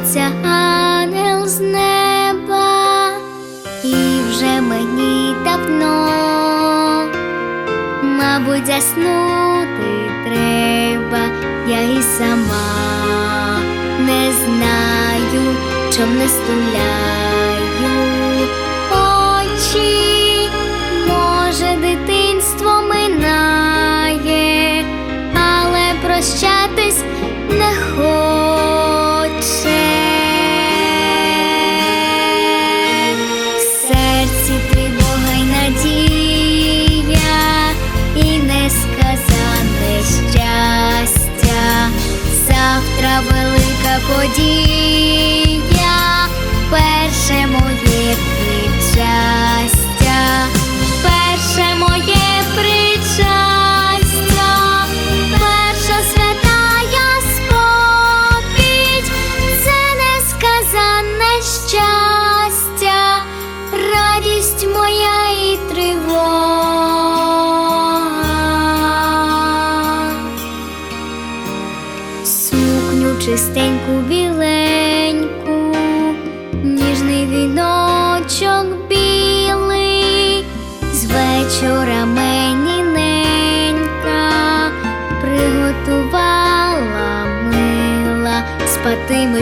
дивиться ангел з неба, і вже мені давно, мабуть, заснути треба, я і сама не знаю, чом не стуляю очі, може, дитинство минає, але прощатись не хоче.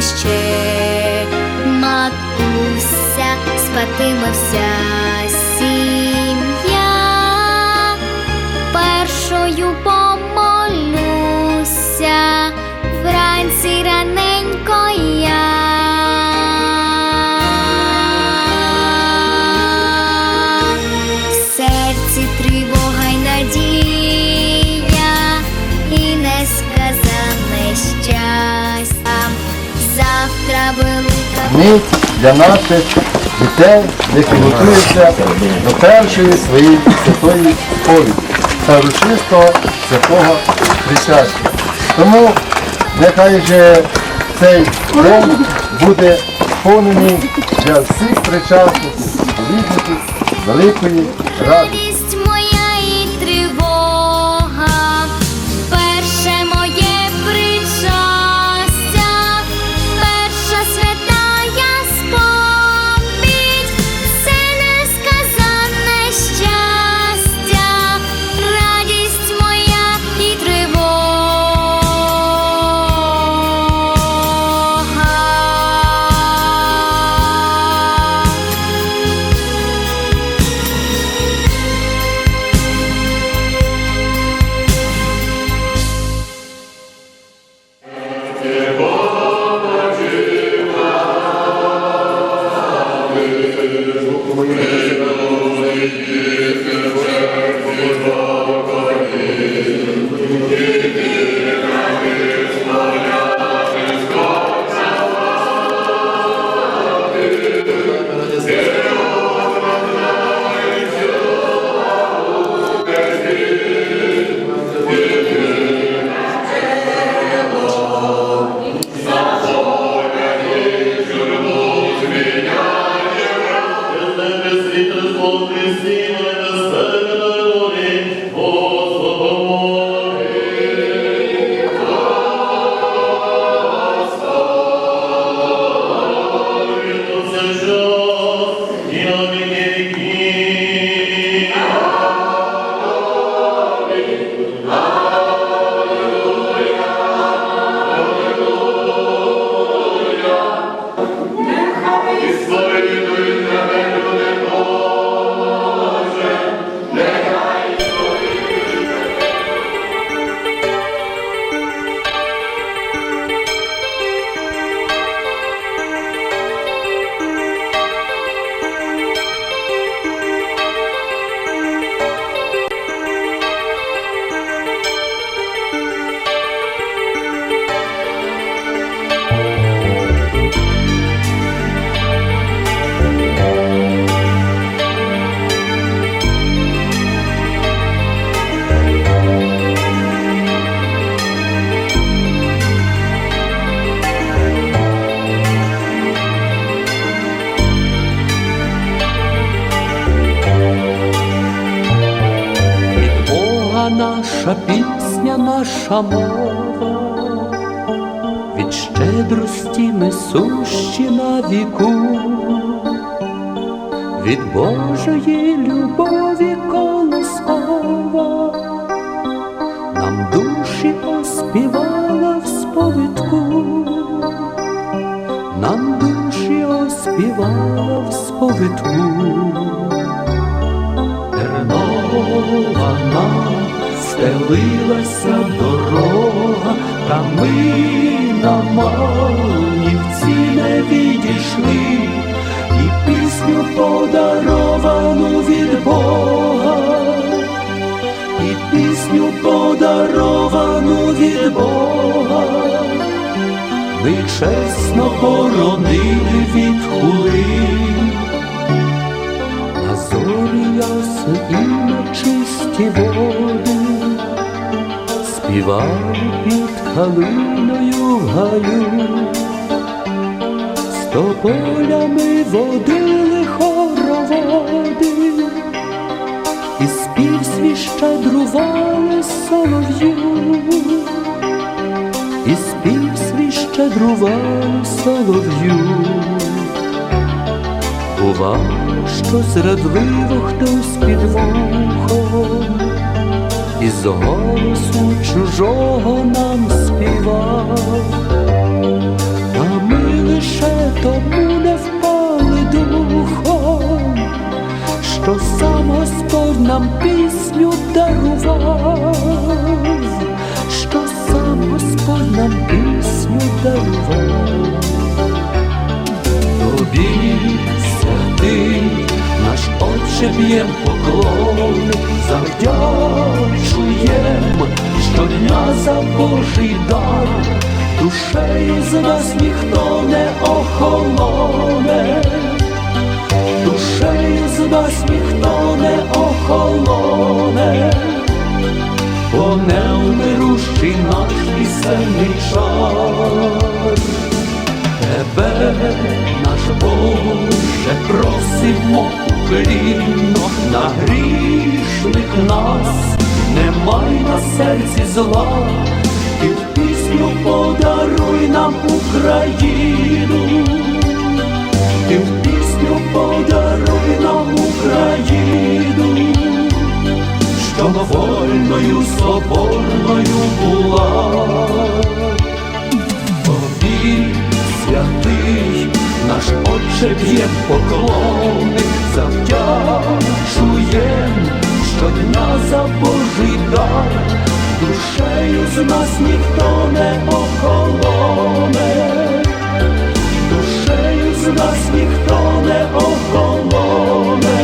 Ще. Матуся, спатиме вся сім'я. Першою велика для наших дітей, які готуються до першої своєї святої сповіді та урочистого святого причастя. Тому нехай же цей день буде сповнений для всіх причасників, відповідників великої радості. Наша мова. від щедрості ми сущі на віку, від Божої любові колоскова, нам душі оспівала в сповідку, нам душі оспівала в сповідку. Тернована стелилася дорога, та ми на Малнівці не відійшли, і пісню подаровану від Бога, і пісню подаровану від Бога, ми чесно боронили від хули. На зорі ясні і на чисті води співав під калиною в гаю, тополями водили хороводи, і спів свій щедрували солов'ю, і спів свій щедрували солов'ю. Бува, що зрадливо хтось вухом, із голосу чужого нам співав, та ми лише тому не впали духом, що сам Господь нам пісню дарував, що сам Господь нам пісню дарував. Б'єм поклони, завдячуєм щодня за Божий дар, душею з нас ніхто не охолоне, душею з нас ніхто не охолоне, бо невмирущий наш пісенний чар. Тебе, наш Боже, просимо уклінно на грішних нас, не май на серці зла, і в пісню подаруй нам Україну, і в пісню подаруй нам Україну, щоб вольною, соборною була. Тобі, святий, наш Отче б'єм поклони, за Божий дар, душею з нас ніхто не охолоне, душею з нас ніхто не охолоне,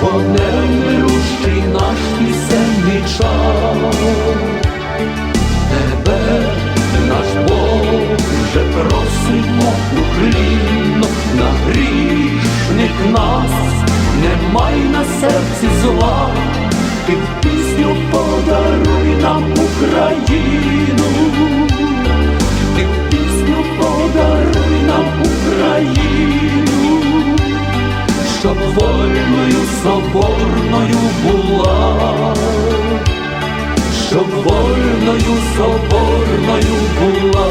бо невмирущий наш пісенний час. Тебе, наш Боже, просимо уклінно на грішник нас, не на серці зла, в пісню подаруй нам Україну, в пісню подаруй нам Україну, щоб вольною соборною була. Щоб вольною соборною була.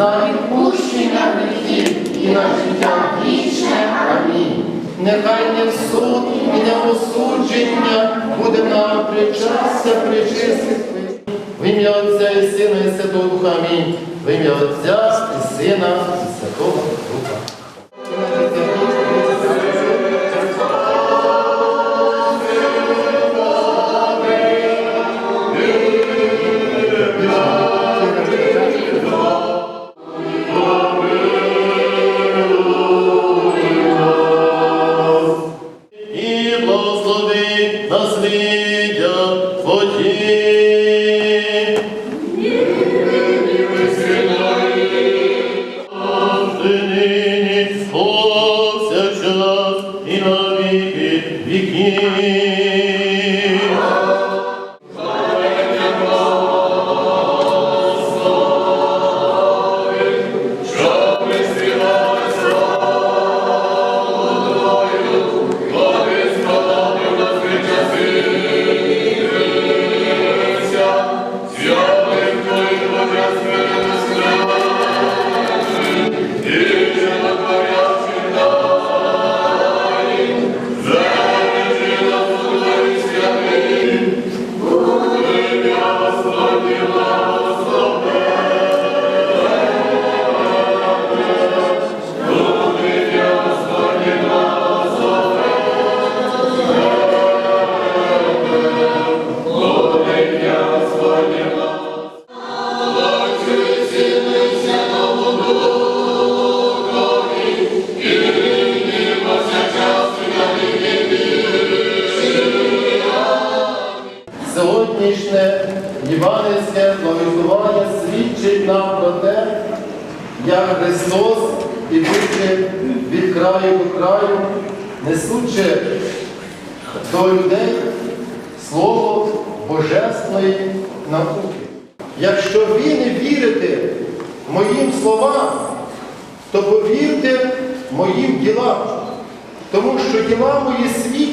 На відпущення гріхів і на життя вічне. Амінь. Нехай не в суд і не осудження буде нам причастя причистити. В ім'я Отця і Сина і Святого Духа. Амінь. В ім'я Отця і Сина і Святого Духа.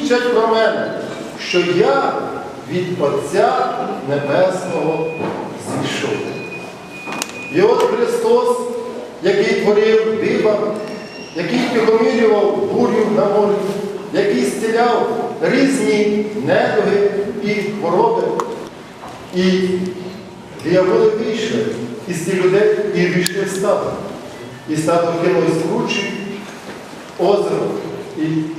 Свідчать про мене, що я від Отця Небесного зійшов. І от Христос, який творив диба, який тихомирював бурю на морі, який зціляв різні недуги і хвороби. І дияволи вийшли із цих людей і вийшли в стадо. І стадо кинулось в кручі, озеро і.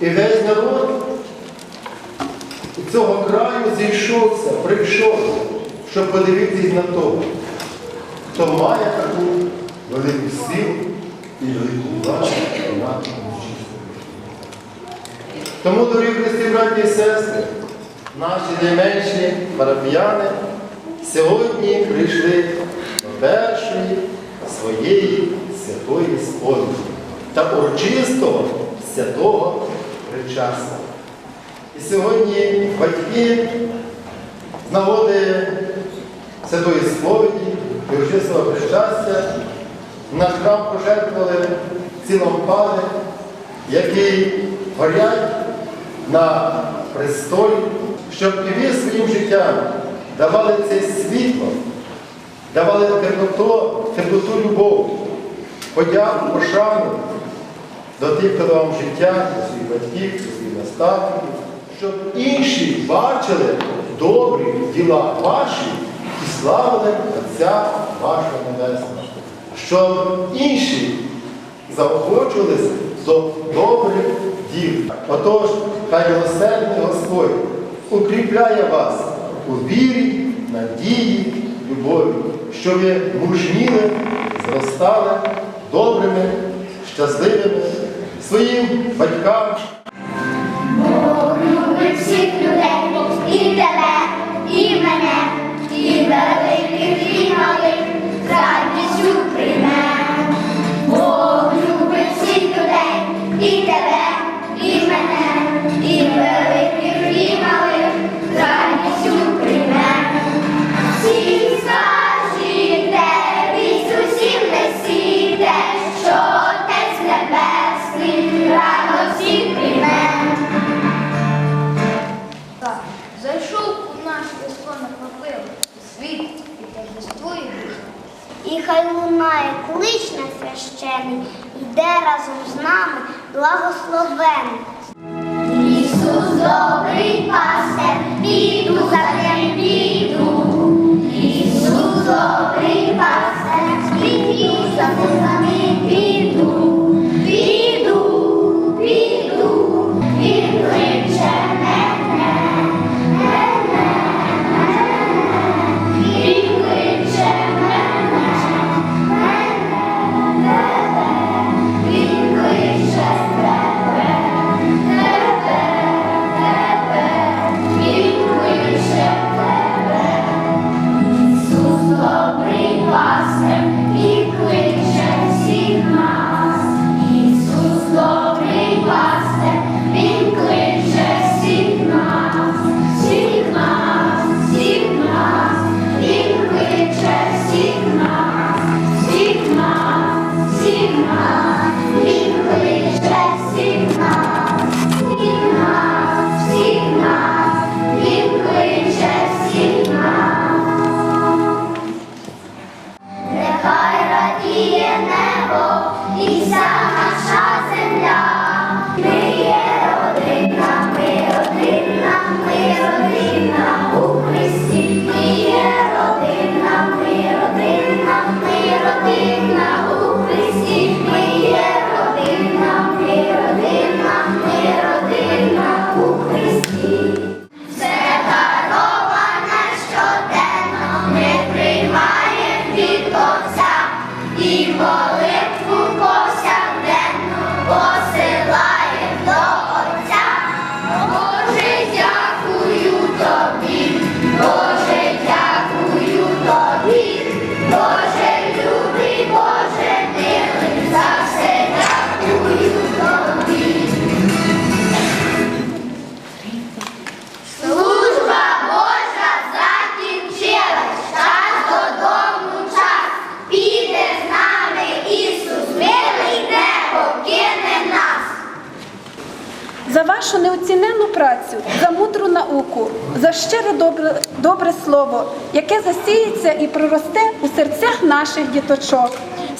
І весь народ цього краю зійшовся, прийшов, щоб подивитись на того, хто має таку велику силу і велику владу над нечистим. Тому, дорогі Христі, браті і сестри, наші найменші парафіяни сьогодні прийшли до першої своєї святої сповіді та урочистого святого причастя. І сьогодні батьки з нагоди святої сповіді і урочистого причастя в наш храм пожертвували ці лампади, які горять на престолі, щоб і ви своїм життям давали це світло, давали теплоту, теплоту любов, подяку, пошану до тих, хто вам життя, до своїх батьків, до своїх наставників, щоб інші бачили добрі діла ваші і славили Отця вашого Небесного. Щоб інші заохочувалися до добрих діл. Отож, хай милосердний Господь укріпляє вас у вірі, надії, любові, щоб ви мужніли, зростали добрими, щасливими своїм батькам. Василь зайшов у наш весонок попив світ і торжествує. І хай лунає клич священий, йде разом з нами благословений. Ісус добрий пастир, біду за вашу неоцінену працю, за мудру науку, за щире добре, добре слово, яке засіється і проросте у серцях наших діточок.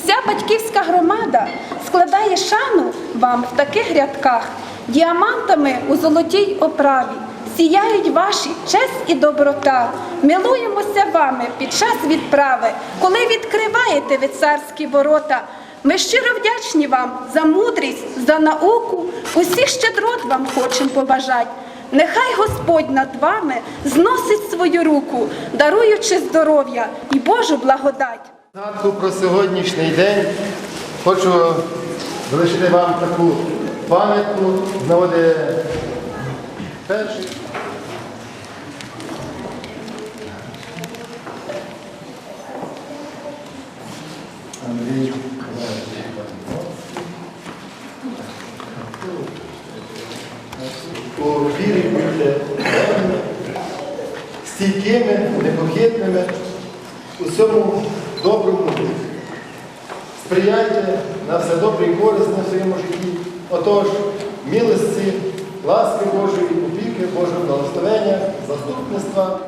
Вся батьківська громада складає шану вам в таких рядках, діамантами у золотій оправі. Сіяють ваші честь і доброта. Милуємося вами під час відправи, коли відкриваєте ви царські ворота. Ми щиро вдячні вам за мудрість, за науку. Усіх щедрот вам хочемо побажати. Нехай Господь над вами зносить свою руку, даруючи здоров'я і Божу благодать. Згадку про сьогоднішній день хочу залишити вам таку пам'ятку, перший. Андрій. Стійкими, непохитними, у всьому доброму. Сприяйте на все добре і корисне в своєму житті. Отож, милості, ласки Божої, опіки, Божого благословення, заступництва